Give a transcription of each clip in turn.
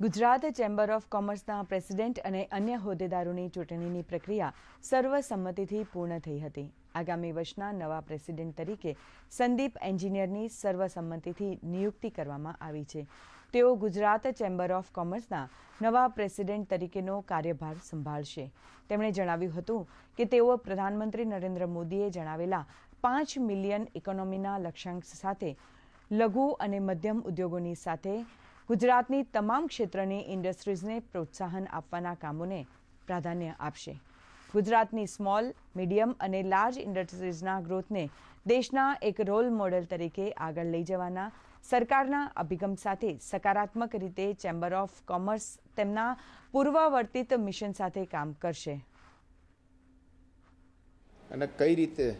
Gujarat chamber of કોમર્સના president અને અન્ય હોદ્દેદારોની ચૂંટણીની પ્રક્રિયા સર્વસંમતિથી પૂર્ણ થઈ હતી. આગામી વર્ષના નવા પ્રેસિડેન્ટ તરીકે સંદીપ એન્જિનિયરની સર્વસંમતિથી નિયુક્તિ કરવામાં આવી છે. તેઓ ગુજરાત ચેમ્બર ઓફ કોમર્સના નવા પ્રેસિડેન્ટ તરીકેનો કાર્યભાર સંભાળશે. તેમણે જણાવ્યું હતું કે તેઓ પ્રધાનમંત્રી નરેન્દ્ર મોદીએ જણાવેલા પાંચ મિલિયન ઇકોનોમીના લક્ષ્યાંક સાથે લઘુ અને મધ્યમ ઉદ્યોગોની સાથે ગુજરાતની તમામ ક્ષેત્રની ઇન્ડસ્ટ્રીઝને પ્રોત્સાહન આપવાના કામોને પ્રાધાન્ય આપશે. ગુજરાતની સ્મોલ, મીડિયમ અને લાર્જ ઇન્ડસ્ટ્રીઝના ગ્રોથને દેશના એક રોલ મોડેલ તરીકે આગળ લઈ જવાના, સરકારના અભિગમ સાથે સકારાત્મક રીતે ચેમ્બર ઓફ કોમર્સ તેમના પૂર્વવર્તિત મિશન સાથે કામ કરશે. અને કઈ રીતે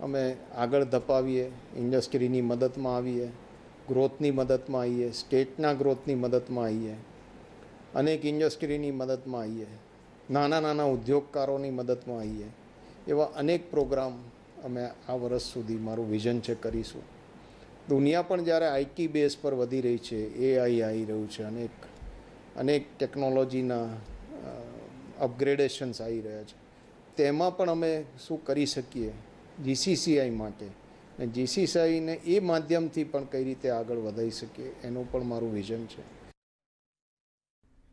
અમે આગળ ધપાવીએ, ઇન્ડસ્ટ્રીની મદદમાં આવીએ? ગ્રોથની મદદમાં આવીએ, સ્ટેટના ગ્રોથની મદદમાં આવીએ, અનેક ઇન્ડસ્ટ્રીની મદદમાં આવીએ, નાના નાના ઉદ્યોગકારોની મદદમાં આવીએ, એવા અનેક પ્રોગ્રામ અમે આ વર્ષ સુધી મારું વિઝન છે કરીશું. દુનિયા પણ જ્યારે આઈટી બેઝ પર વધી રહી છે, એઆઈ આવી રહ્યું છે, અનેક અનેક ટેકનોલોજીના અપગ્રેડેશન્સ આવી રહ્યા છે. તેમાં પણ અમે શું કરી શકીએ? જીસીસીઆઈ માટે જીસીસીઆઈને એ માધ્યમથી પણ કઈ રીતે આગળ વધારી શકીએ એનું પણ મારું વિઝન છે.